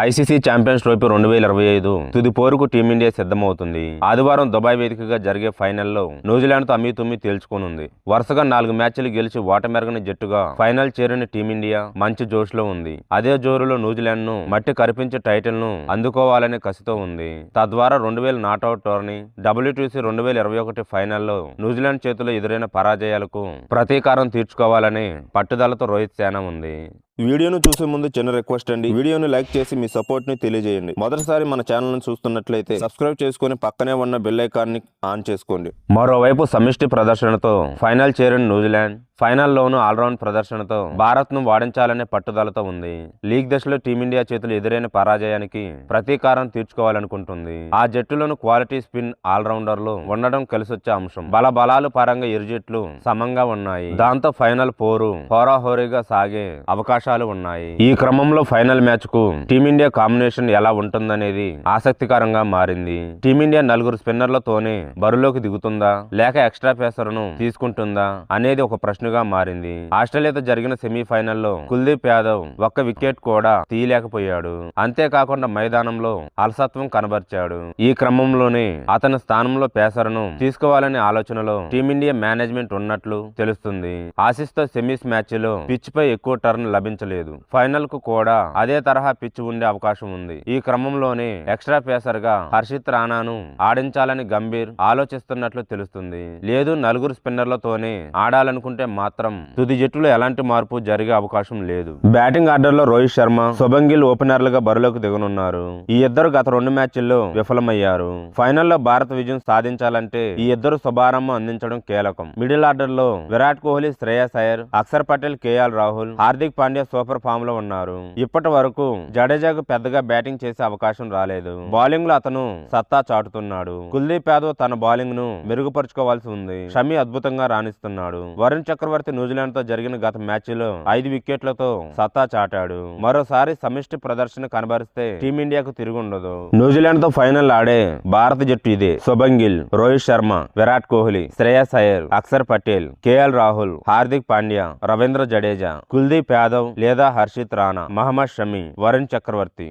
ICC champions trophy రెండు వేల ఇరవై ఐదు. తుది పోరుకు టీమిండియా సిద్ధమవుతుంది. ఆదివారం దుబాయ్ వేదికగా జరిగే ఫైనల్లో న్యూజిలాండ్తో అమ్మి తుమ్మి తేల్చుకోనుంది. వరుసగా నాలుగు మ్యాచ్లు గెలిచి ఓటమెరగని జట్టుగా ఫైనల్ చేరిన టీమిండియా మంచి జోష్లో ఉంది. అదే జోరులో న్యూజిలాండ్ను మట్టి కరిపించే టైటిల్ను అందుకోవాలనే కసితో ఉంది. తద్వారా రెండు వేల నాట్అవుట్ టోర్నీ డబ్ల్యూటీసీ రెండు వేల ఇరవై ఒకటి ఫైనల్లో న్యూజిలాండ్ చేతిలో ఎదురైన పరాజయాలకు ప్రతీకారం తీర్చుకోవాలని పట్టుదలతో రోహిత్ సేన ఉంది. వీడియోను చూసే ముందు చిన్న రిక్వెస్ట్ అండి. వీడియోను లైక్ చేసి మీ సపోర్ట్ని తెలియజేయండి. మొదటిసారి మన ఛానల్ను చూస్తున్నట్లయితే సబ్స్క్రైబ్ చేసుకుని పక్కనే ఉన్న బెల్ ఐకాన్ని ఆన్ చేసుకోండి. మరోవైపు సమిష్టి ప్రదర్శనతో ఫైనల్ చేరిన న్యూజిలాండ్ ఫైనల్లోనూ ఆల్రౌండ్ ప్రదర్శనతో భారత్ను వాడించాలనే పట్టుదలతో ఉంది. లీగ్ దశలో టీమిండియా చేతులు ఎదురైన పరాజయానికి ప్రతీకారం తీర్చుకోవాలనుకుంటుంది. ఆ జట్టులోను క్వాలిటీ స్పిన్ ఆల్రౌండర్లు ఉండడం కలిసొచ్చే అంశం. బల బలాలు పరంగా ఇరు జట్లు సమంగా ఉన్నాయి. దాంతో ఫైనల్ పోరు హోరాహోరీగా సాగే అవకాశాలు ఉన్నాయి. ఈ క్రమంలో ఫైనల్ మ్యాచ్కు టీమిండియా కాంబినేషన్ ఎలా ఉంటుందనేది ఆసక్తికరంగా మారింది. టీమిండియా నలుగురు స్పిన్నర్లతోనే బరులోకి దిగుతుందా లేక ఎక్స్ట్రా పేసర్ను తీసుకుంటుందా అనేది ఒక ప్రశ్న ప్రశ్నగా మారింది. ఆస్ట్రేలియాతో జరిగిన సెమీఫైనల్లో కుల్దీప్ యాదవ్ ఒక్క వికెట్ కూడా తీయలేకపోయాడు. అంతేకాకుండా మైదానంలో అలసత్వం కనబర్చాడు. ఈ క్రమంలోనే అతని స్థానంలో పేసర్ను తీసుకోవాలనే ఆలోచనలో టీమిండియా మేనేజ్మెంట్ ఉన్నట్లు తెలుస్తుంది. ఆసిస్తో సెమీస్ మ్యాచ్లో పిచ్ పై ఎక్కువ టర్న్ లభించలేదు. ఫైనల్కు కూడా అదే తరహా పిచ్ ఉండే అవకాశం ఉంది. ఈ క్రమంలోనే ఎక్స్ట్రా పేసర్గా హర్షిత్ రాణాను ఆడించాలని గంభీర్ ఆలోచిస్తున్నట్లు తెలుస్తుంది. లేదు నలుగురు స్పిన్నర్లతోనే ఆడాలనుకుంటే మాత్రం తుది జట్టులో ఎలాంటి మార్పు జరిగే అవకాశం లేదు. బ్యాటింగ్ ఆర్డర్లో రోహిత్ శర్మ శుభంగిల్ ఓపెనర్లుగా బరిలోకి దిగనున్నారు. ఈ ఇద్దరు గత రెండు మ్యాచ్ల్లో విఫలమయ్యారు. ఫైనల్లో భారత విజయం సాధించాలంటే ఈ ఇద్దరు శుభారంభం అందించడం కీలకం. మిడిల్ ఆర్డర్లో విరాట్ కోహ్లీ శ్రేయస్ అయ్యర్ అక్షర్ పటేల్ కేఎల్ రాహుల్ హార్దిక్ పాండ్యా సూపర్ ఫామ్లో ఉన్నారు. ఇప్పటి వరకు జడేజాకు పెద్దగా బ్యాటింగ్ చేసే అవకాశం రాలేదు. బౌలింగ్లో అతను సత్తా చాటుతున్నాడు. కుల్దీప్ యాదవ్ తన బౌలింగ్ను మెరుగుపరుచుకోవాల్సి ఉంది. షమి అద్భుతంగా రాణిస్తున్నాడు. వరుణ్ చక్రవర్తి న్యూజిలాండ్తో జరిగిన గత మ్యాచ్లో ఐదు వికెట్లతో సత్తా చాటాడు. మరోసారి సమిష్టి ప్రదర్శన కనబరిస్తే టీమిండియాకు తిరిగి ఉండదు న్యూజిలాండ్తో ఫైనల్ ఆడే భారత జట్టు ఇదే. శుభంగిల్ రోహిత్ శర్మ విరాట్ కోహ్లీ శ్రేయస్ అయ్యర్ అక్షర్ పటేల్ కేఎల్ రాహుల్ హార్దిక్ పాండ్యా రవీంద్ర జడేజా కుల్దీప్ యాదవ్ లేదా హర్షిత్ రాణా మహమ్మద్ షమి వరుణ్ చక్రవర్తి.